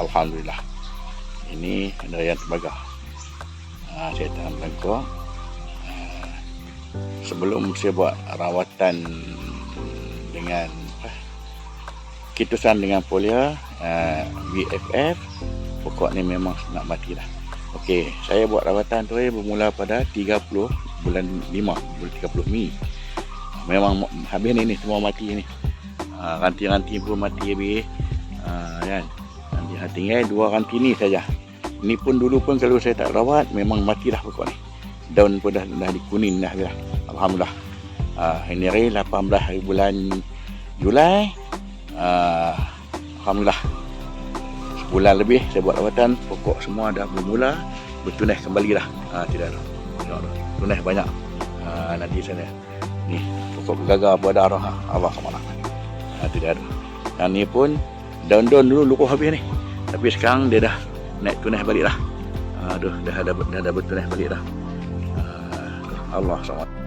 Alhamdulillah. Ini durian tembaga. Ha, saya tanam lengkok. Ha, sebelum saya buat rawatan dengan kitusan dengan folia uh, BFF pokok ni memang nak mati dah. Okey, saya buat rawatan tu eh, bermula pada 30 bulan 5, bulan 30 Mei. Memang habis ni ni semua mati ni. Uh, ranting-ranting pun mati habis. Uh, kan? Nanti tinggal dua ranting ni saja. Ni pun dulu pun kalau saya tak rawat memang mati dah pokok ni. Daun pun dah dah dikuning dah dah. Alhamdulillah. Uh, ini hari 18 hari bulan Julai. Uh, Alhamdulillah. Sebulan lebih saya buat rawatan, pokok semua dah bermula bertunai kembali dah. Ha, tidak ada. Tu. Tunai banyak. Ha, nanti sana. Ni, pokok gagal buat. Ha, Allah sama ha, tidak ada. Dan ni pun daun-daun dulu lukuh habis ni. Tapi sekarang dia dah naik tunai balik dah. Ha, aduh, dah ada dah, dah bertunai balik dah. Ha, Allah sama.